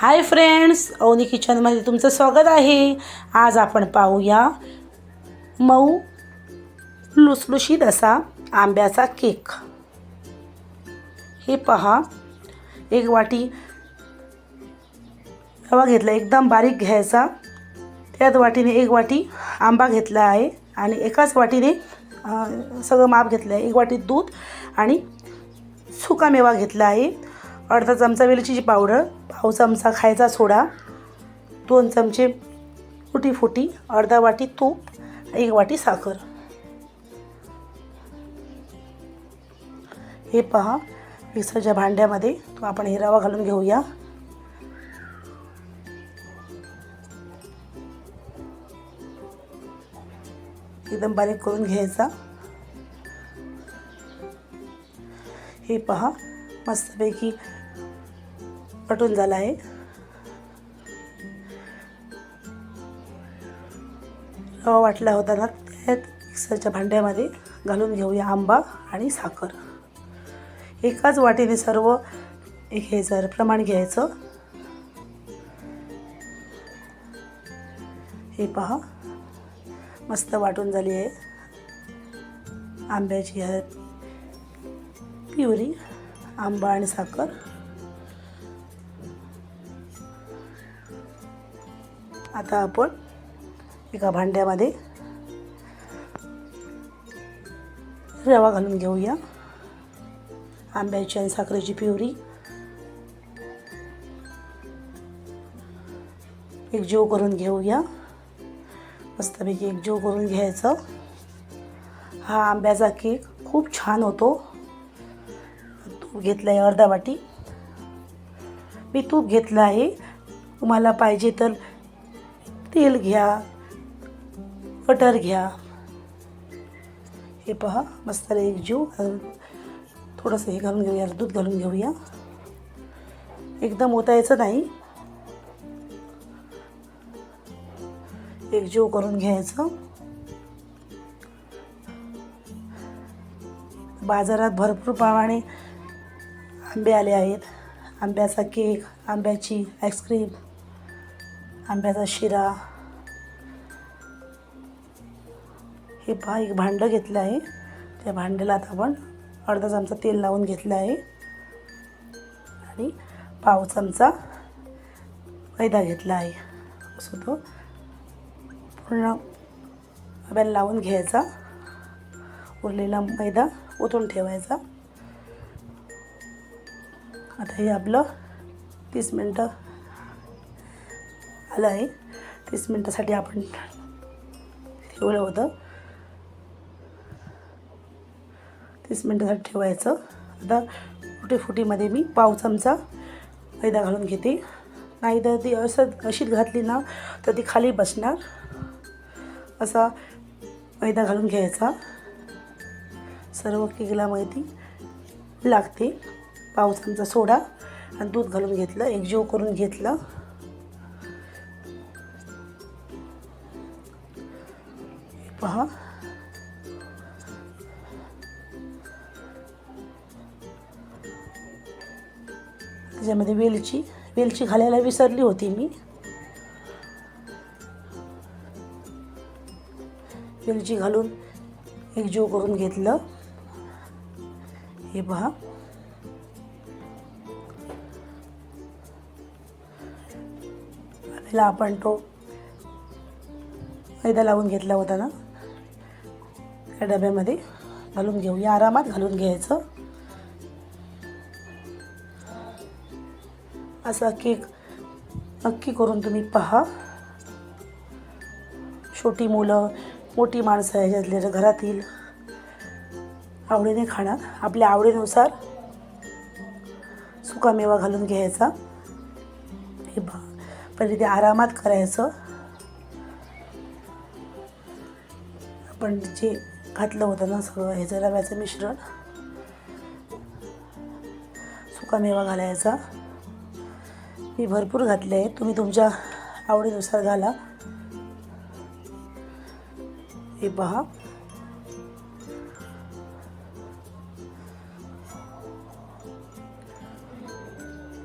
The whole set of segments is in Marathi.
हाय फ्रेंड्स ओनी किचनमध्ये तुमचं स्वागत आहे. आज आपण पाहूया मऊ लुसलुशीत असा आंब्याचा केक. हे पहा एक वाटी रवा घेतला एकदम बारीक घ्यायचा. त्याच वाटीने एक वाटी आंबा घेतला आहे आणि एकाच वाटीने सगळं माप घेतलं आहे. एक वाटी दूध आणि सुकामेवा घेतला आहे. अर्धा चमचा वेलचीची पावडर पाव चमचा खायचा सोडा दोन चमचे फुटी फुटी अर्धा वाटी तूप एक वाटी साखर. हे पहा मिक्सरच्या भांड्यामध्ये तो आपण हे रवा घालून घेऊया. एकदम बारीक करून घ्यायचा. हे पहा मस्तपैकी पटून झाला आहे. रवा वाटला होता ना त्यात मिक्सरच्या भांड्यामध्ये घालून घेऊया आंबा आणि साखर. एकाच वाटीने सर्व एक घ्यायचं प्रमाण घ्यायचं हे पहा मस्त वाटून झाली आहे. आंब्याची प्युरी आंबा आणि साखर. आता आपण एका भांड्यामध्ये रवा घालून घेऊया. आंब्याची आणि साखरेची प्युरी. एकजीव करून घेऊया. मस्तपैकी एक जीव करून घ्यायचं. हा आंब्याचा केक खूप छान होतो. तूप घेतलं आहे अर्धा वाटी. मी तूप घेतलं आहे. तुम्हाला पाहिजे तर तेल घ्या बटर घ्या. हे पहा मस्त एक जीव थोडंसं हे घालून घेऊया दूध घालून घेऊया. एकदम ओतायचं नाही. एक जीव करून घ्यायचं. बाजारात भरपूर प्रमाणे आंबे आले आहेत. आंब्याचा केक आंब्याची आईस्क्रीम आंब्याचा शिरा. हे पहा एक भांडं घेतलं आहे. त्या भांड्याला आता आपण अर्धा चमचा तेल लावून घेतलं आहे. आणि पाव चमचा मैदा घेतला आहे. असं तो पूर्ण आंब्याला लावून घ्यायचा. उरलेला मैदा ओतून ठेवायचा. आता हे आपलं तीस मिनटं आलं आहे. तीस मिनटासाठी आपण ठेवलं होतं. तीस मिनटासाठी ठेवायचं. आता फुटी फुटीमध्ये मी पाव चमचा मैदा घालून घेते. नाही तर ती असं अशीच घातली ना तर ती खाली बसणार. असा मैदा घालून घ्यायचा. सर्व केकला माहिती लागते. पाव चमचा सोडा आणि दूध घालून घेतलं एकजीव करून घेतलं. पहा त्याच्यामध्ये वेलची वेलची घालायला विसरली होती मी. वेलची घालून एकजीव करून घेतलं. हे पहा. पहिला आपण तो मैदा लावून घेतला होता ना. त्या डब्यामध्ये घालून घेऊया आरामात घालून घ्यायचं. असा केक नक्की करून तुम्ही पहा. छोटी मुलं मोठी माणसं ह्याच्यातल्या घरातील आवडीने खाणार. आपल्या आवडीनुसार सुकामेवा घालून घ्यायचा. हे पहा. पहिले ते आरामात करायचं. आपण जे घातलं होतं ना सगळं ह्याचं रव्याचं मिश्रण. सुकामेवा घालायचा. मी भरपूर घातले आहे तुम्ही तुमच्या आवडीनुसार घाला. हे पहा.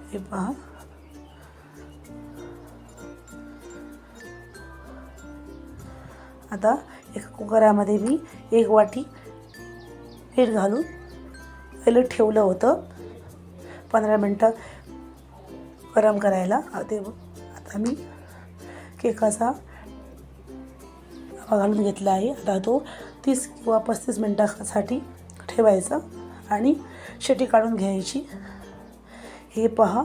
हे पहा. आता एका कुकरामध्ये मी एक वाटी पीठ घालून पहिलं ठेवलं होतं. पंधरा मिनटं गरम करायला. ते आता मी केकाचा रवा घालून घेतला आहे. आता तो तीस किंवा पस्तीस मिनटासाठी ठेवायचा आणि शेटी काढून घ्यायची. हे पहा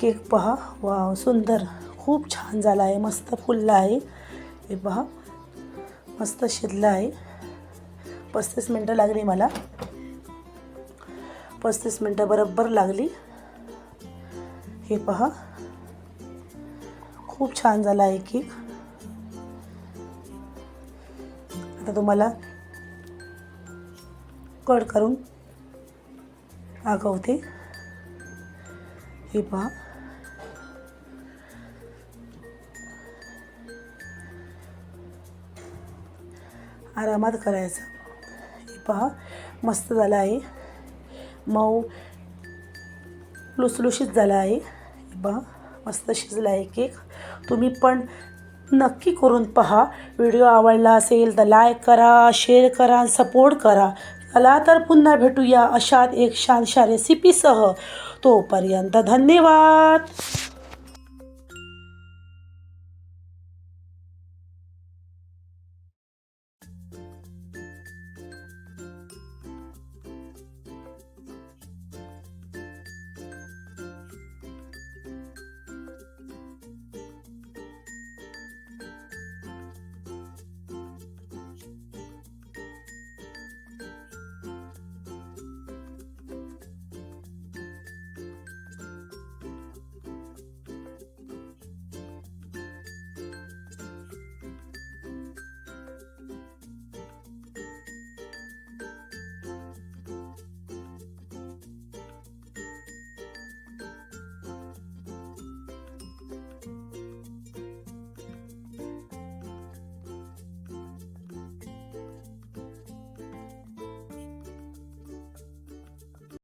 केक पहा. वा सुंदर. खूप छान झाला आहे. मस्त फुलला आहे. हे पहा. मस्त शिजलं आहे. पस्तीस मिनटं लागली मला. पस्तीस मिनटं बरोबर लागली. हे पहा. खूप छान झाला आहे केक. आता तुम्हाला कट करून दाखवते हे पहा. आरामात करायचं. हे पहा मस्त झालं आहे. मऊ लुसलुशीत झाला आहे. बा पहा मस्त शिजला आहे केक. तुम्ही पण नक्की करून पहा. व्हिडिओ आवडला असेल तर लाईक करा शेअर करा सपोर्ट करा. चला तर पुन्हा भेटूया अशात एक छानशा रेसिपीसह तोपर्यंत धन्यवाद!